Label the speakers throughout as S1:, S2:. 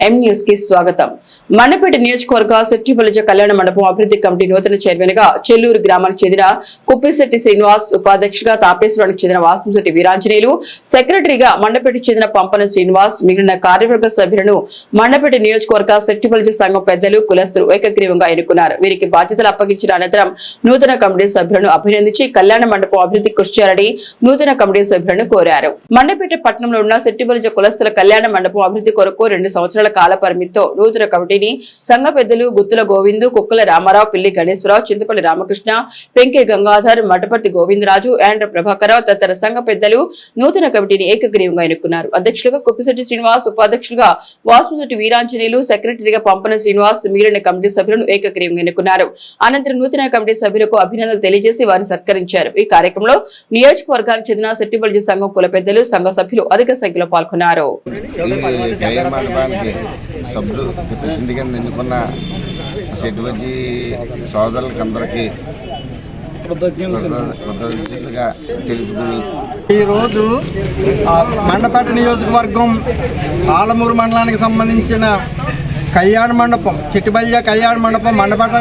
S1: ఎం న్యూస్కి స్వాగతం. మన్నపేట నియోజకవర్గ శెట్టిపల్లిజ కళ్యాణ మండపం అభివృద్ధి కమిటీ నూతన చైర్మన్గా చెల్లూరు గ్రామానికి చెందిన కుప్పిశెట్టి శ్రీనివాస్ ఉపాధ్యక్షుగా తాపేశ్వరానికి చెందిన వాసంశెట్టి వీరాంజనేయులు సెక్రటరీగా మండపేటకు చెందిన పంపన శ్రీనివాస్ మిగిలిన కార్యవర్గ సభ్యులను మండపేట నియోజకవర్గ శెట్టిపల్లిజ సంఘం పెద్దలు కులస్తులు ఏకగ్రీవంగా ఎన్నుకున్నారు. వీరికి బాధ్యతలు అప్పగించిన అనంతరం నూతన కమిటీ సభ్యులను అభినందించి కళ్యాణ మండపం అభివృద్ధి కృషి చేయాలని నూతన కమిటీ సభ్యులను కోరారు. మండపేట పట్టణంలో ఉన్న శెట్టిపల్లిజ కులస్తుల కళ్యాణ మండపం అభివృద్ధి కొరకు రెండు సంవత్సరాల కాల పరిమితితో నూతన కమిటీని సంఘ పెద్దలు గుత్తుల గోవిందు కుక్కల రామారావు పిల్లి గణేశ్వరరావు చింతపల్లి రామకృష్ణ పెంకే గంగాధర్ మటపర్తి గోవిందరాజు యాండ్ర ప్రభాకరరావు తదితర సంఘ పెద్దలు నూతన కమిటీని ఏకగ్రీవంగా ఎన్నుకున్నారు. అధ్యక్షులుగా కుప్పిశెట్టి శ్రీనివాస్ ఉపాధ్యక్షులుగా వాసుమతి వీరాంజనేయులు సెక్రటరీగా పంపన శ్రీనివాస్ మిగిలిన కమిటీ సభ్యులను ఏకగ్రీవంగా ఎన్నుకున్నారు. అనంతరం నూతన కమిటీ సభ్యులకు అభినందనలు తెలియజేసి వారిని సత్కరించారు. ఈ కార్యక్రమంలో నియోజకవర్గానికి చెందిన సెట్టిబల్జీ సంఘం కుల పెద్దలు సంఘ సభ్యులు అధిక సంఖ్యలో పాల్గొన్నారు.
S2: ఈ సభ్యులు ప్రెసిడెంట్ కింద ఎన్నుకున్న సెట్వజీ సోదరులకి అందరికీ కృతజ్ఞతలుగా తెలుపుకుని
S3: ఈరోజు ఆ, మండపేట నియోజకవర్గం ఆలమూరు మండలానికి సంబంధించిన కళ్యాణ మండపం చిట్టిబల్య కళ్యాణ మండపం మండపేట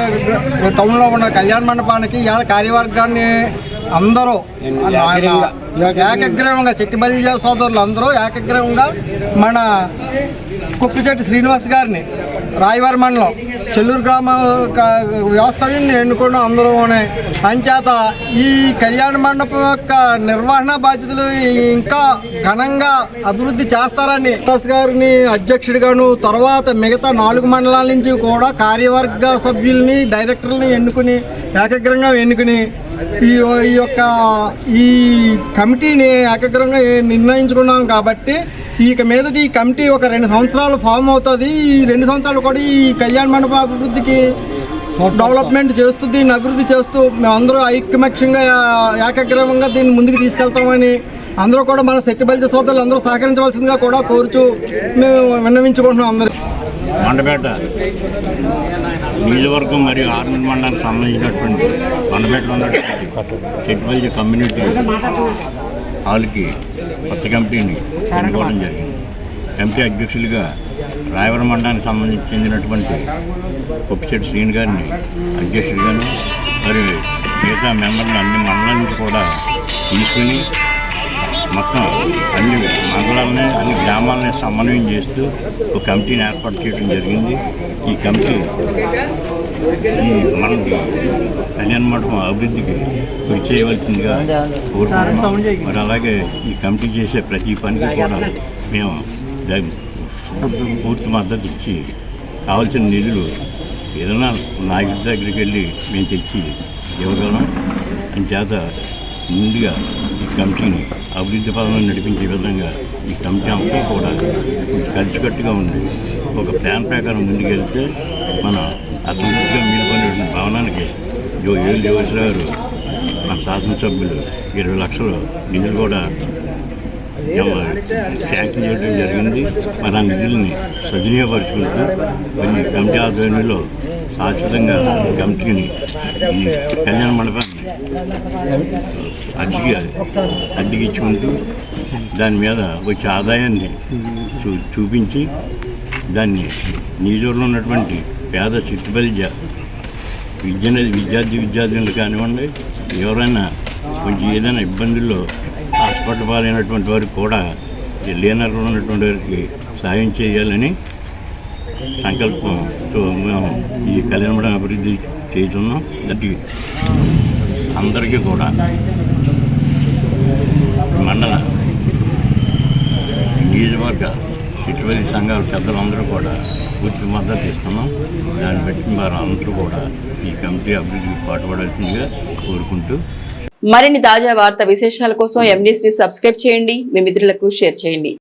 S3: టౌన్లో ఉన్న కళ్యాణ మండపానికి ఇవాళ కార్యవర్గాన్ని అందరూ ఏకగ్రీవంగా. చిట్టిబల్య సోదరులు అందరూ ఏకగ్రీవంగా మన కుప్పిశెట్టి శ్రీనివాస్ గారిని రాయవారి మండలం చెల్లూరు గ్రామ వ్యవస్థని ఎన్నుకున్న అందరూనే అంచేత ఈ కళ్యాణ మండపం యొక్క నిర్వహణ బాధ్యతలు ఇంకా ఘనంగా అభివృద్ధి చేస్తారని దాస్ గారిని అధ్యక్షుడిగాను తర్వాత మిగతా నాలుగు మండలాల నుంచి కూడా కార్యవర్గ సభ్యుల్ని డైరెక్టర్ని ఎన్నుకుని ఏకగ్రంగా ఎన్నుకుని ఈ ఈ యొక్క ఈ కమిటీని ఏకగ్రంగా నిర్ణయించుకున్నాం కాబట్టి ఇక మీదట ఈ కమిటీ ఒక రెండు సంవత్సరాలు ఫామ్ అవుతుంది. ఈ రెండు సంవత్సరాలు కూడా ఈ కళ్యాణ మండప అభివృద్ధికి డెవలప్మెంట్ చేస్తూ దీన్ని అభివృద్ధి చేస్తూ మేమందరూ ఐక్యమత్యంగా ఏకగ్రీవంగా దీన్ని ముందుకు తీసుకెళ్తామని అందరూ కూడా మన సెట్టిబల్జ సోదరులు అందరూ సహకరించవలసిందిగా కూడా కోరుచు మేము విన్నవించుకుంటున్నాం అందరూ
S4: మండపేట నియోజకవర్గం మరియు ఆర్మీ మండలానికి సంబంధించినటువంటి మండపేటలో ఉన్నటువంటి చెట్వల్జ కమ్యూనిటీ వాళ్ళకి కొత్త కమిటీని ఎన్నుకోవడం జరిగింది. కమిటీ అధ్యక్షులుగా రాయవరం మండలానికి సంబంధించి చెందినటువంటి కొప్పిశెట్టి శ్రీని గారిని అధ్యక్షుడిగాను మరియు మిగతా మెంబర్లు అన్ని మండలాల నుంచి కూడా తీసుకుని మొత్తం అన్ని మండలాలని అన్ని గ్రామాలని సమన్వయం చేస్తూ ఒక కమిటీని ఏర్పాటు చేయడం జరిగింది. ఈ కమిటీ ఈ మన కళ్యాణ మండపం అభివృద్ధికి కృషి చేయవలసిందిగా కోరుకుంటున్నాం. మరి అలాగే ఈ కమిటీ చేసే ప్రతి పనికి కూడా మేము పూర్తి మద్దతు ఇచ్చి కావాల్సిన నిధులు ఏదైనా నాయకుడి దగ్గరికి వెళ్ళి మేము తెచ్చి ఇవ్వగలం. అని చేత ముందుగా ఈ కమిటీని అభివృద్ధి పదంలో నడిపించే విధంగా ఈ కమిటీ అంతా కూడా కలిసికట్టుగా ఉంది ఒక ప్లాన్ ప్రకారం ముందుకెళ్తే మన అభివృద్ధిగా మీదుకున్నటువంటి భవనానికి జో ఏళ్ళు యువశ్రీ గారు మన శాసనసభ్యులు ఇరవై లక్షలు నిధులు కూడా శాంక్షన్ చేయడం జరిగింది. మరి ఆ నిధుల్ని సద్వినియోగపరుచుకుంటూ కొన్ని కమిటీ ఆధ్వర్యంలో శాశ్వతంగా కమిటీని ఈ కళ్యాణ మండపాన్ని అడ్డికి అడ్డికి ఇచ్చుకుంటూ దాని మీద వచ్చే ఆదాయాన్ని చూ చూపించి దాన్ని నియోజకవర్గంలో ఉన్నటువంటి పేద చిట్టుబలిజ విద్య విద్యార్థి విద్యార్థులు కానివ్వండి ఎవరైనా కొంచెం ఏదైనా ఇబ్బందుల్లో హాస్పిటల్ పాలైనటువంటి వారికి కూడా ఈ లీనర్లో ఉన్నటువంటి వారికి సాయం చేయాలని సంకల్పంతో మేము ఈ కళ్యాణం అభివృద్ధి చేస్తున్నాం. దానికి అందరికీ కూడా మండల నియోజకవర్గ ఇటువంటి సంఘాల పెద్దలందరూ కూడా పూర్తి మద్దతు ఇస్తున్నాం. దాన్ని బట్టి వారందరూ కూడా ఈ కమిటీ అభివృద్ధికి పాటుపడాల్సిందిగా కోరుకుంటూ.
S1: మరిన్ని తాజా వార్త విశేషాల కోసం ఎండీసీ సబ్స్క్రైబ్ చేయండి. మీ మిత్రులకు షేర్ చేయండి.